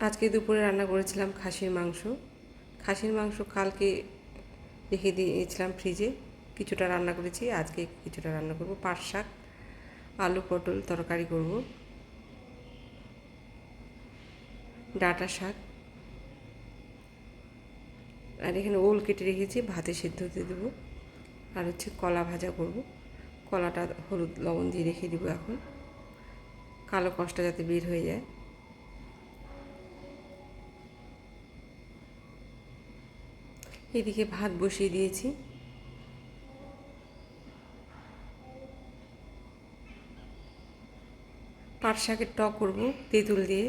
আজকে দুপুরে রান্না করেছিলাম খাসির মাংস। খাসির মাংস কালকে রেখে দিয়েছিলাম ফ্রিজে। কিছুটা রান্না করেছি, আজকে কিছুটা রান্না করব। পাট শাক, আলু পটল তরকারি করব। ডাটা শাক। আর এখানে ওল কেটে রেখেছি, ভাতে সেদ্ধ হতে দেবো। আর হচ্ছে কলা ভাজা করব। কলাটা হলুদ লবণ দিয়ে রেখে দিব এখন। কালো কষটা যাতে বের হয়ে যায়। এদিকে ভাত বসিয়ে দিয়েছি। পাট শাকের টক করব তেঁতুল দিয়ে।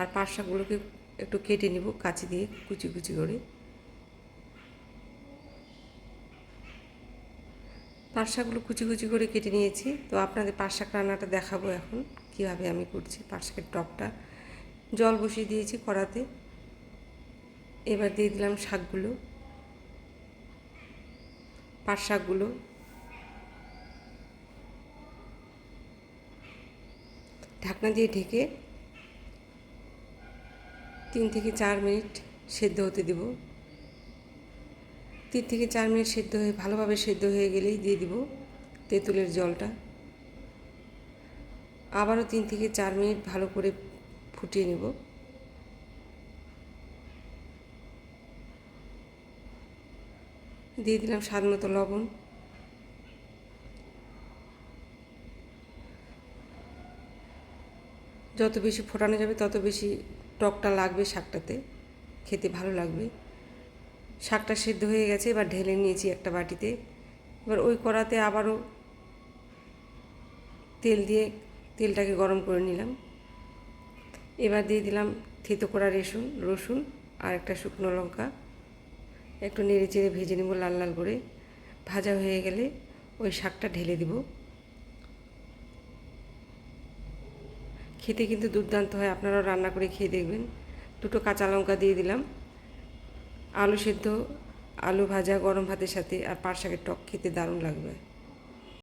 আর পাট শাকগুলোকে একটু কেটে নিব কাঁচি দিয়ে কুচি কুচি করে। পাট শাকগুলো কুচি কুচি করে কেটে নিয়েছি। তো আপনাদের পাট শাক রান্নাটা দেখাবো এখন, কীভাবে আমি করছি পাট শাকের টকটা। জল বসিয়ে দিয়েছি কড়াতে। এবার দিয়ে দিলাম শাকগুলো, পাট শাকগুলো। ঢাকনা দিয়ে ঢেকে তিন থেকে চার মিনিট সেদ্ধ হতে দেব। তিন থেকে চার মিনিট সেদ্ধ হয়ে, ভালোভাবে সেদ্ধ হয়ে গেলেই দিয়ে দিব তেঁতুলের জলটা। আবারও তিন থেকে চার মিনিট ভালো করে ফুটিয়ে নেব। দিয়ে দিলাম স্বাদ মতো লবণ। যত বেশি ফোটানো যাবে, তত বেশি টকটা লাগবে শাকটাতে। খেতে ভালো লাগবে। শাকটা সেদ্ধ হয়ে গেছে, এবার ঢেলে নিয়েছি একটা বাটিতে। এবার ওই কড়াতে আবারও তেল দিয়ে তেলটাকে গরম করে নিলাম। এবার দিয়ে দিলাম থেতো করা রসুন রসুন আর একটা শুকনো লঙ্কা। একটু নেড়ে চেড়ে ভেজে নেব লাল লাল করে। ভাজা হয়ে গেলে ওই শাকটা ঢেলে দিব। খেতে কিন্তু দুর্দান্ত হয়, আপনারাও রান্না করে খেয়ে দেখবেন। দুটো কাঁচা লঙ্কা দিয়ে দিলাম। আলু সেদ্ধ, আলু ভাজা গরম ভাতের সাথে আর পাট শাকের টক খেতে দারুণ লাগবে।